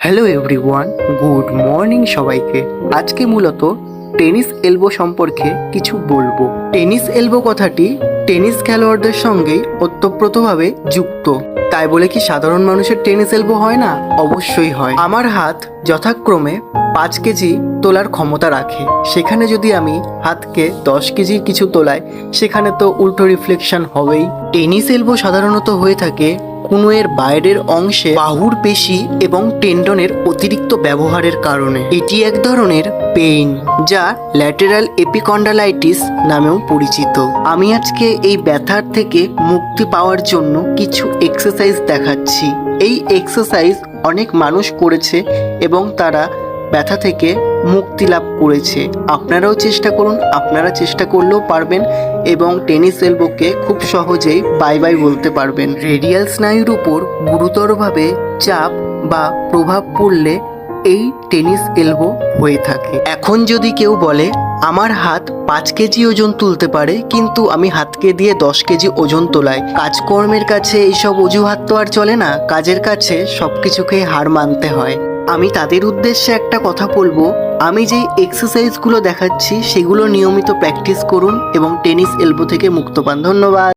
Hello everyone good morning সবাইকে। আজকে মূলত টেনিস এলবো সম্পর্কে কিছু বলব। টেনিস এলবো কথাটি টেনিস খেলোয়াড়দের সঙ্গেই ওতপ্রোতভাবে যুক্ত। তাই বলে কি সাধারণ মানুষের টেনিস এলবো হয় না? অবশ্যই হয়। আমার হাত যথাক্রমে পাঁচ কেজি তোলার ক্ষমতা রাখে। সেখানে যদি আমি হাতকে দশ কেজির কিছু তোলাই, সেখানে তো উল্টো রিফ্লেকশন হবেই। টেনিস এলবো সাধারণত হয়ে থাকে কুনুয়ের বাইরের অংশে বাহুর পেশি এবং টেন্ডনের অতিরিক্ত ব্যবহারের কারণে। এটি এক ধরনের পেইন, যা ল্যাটেরাল এপিকন্ডালাইটিস নামেও পরিচিত। আমি আজকে এই ব্যথার থেকে মুক্তি পাওয়ার জন্য কিছু এক্সারসাইজ দেখাচ্ছি। এই এক্সারসাইজ অনেক মানুষ করেছে এবং তারা ব্যথা থেকে মুক্তি লাভ করেছে। আপনারাও চেষ্টা করুন, আপনারা চেষ্টা করলেও পারবেন এবং টেনিস এলবোকে খুব সহজেই বাই বাই বলতে পারবেন। রেডিয়াল স্নায়ুর উপর গুরুতরভাবে চাপ বা প্রভাব পড়লে এই টেনিস এলবো হয়ে থাকে। এখন যদি কেউ বলে, আমার হাত পাঁচ কেজি ওজন তুলতে পারে, কিন্তু আমি হাতকে দিয়ে দশ কেজি ওজন তোলাই। কাজকর্মের কাছে এইসব অজুহাত তো আর চলে না, কাজের কাছে সব সবকিছুকে হার মানতে হয়। আমি তাদের উদ্দেশ্যে একটা কথা বলব। আমি যেই এক্সারসাইজগুলো দেখাচ্ছি, সেগুলো নিয়মিত প্র্যাকটিস করুন এবং টেনিস এলবো থেকে মুক্ত পান ধন্যবাদ।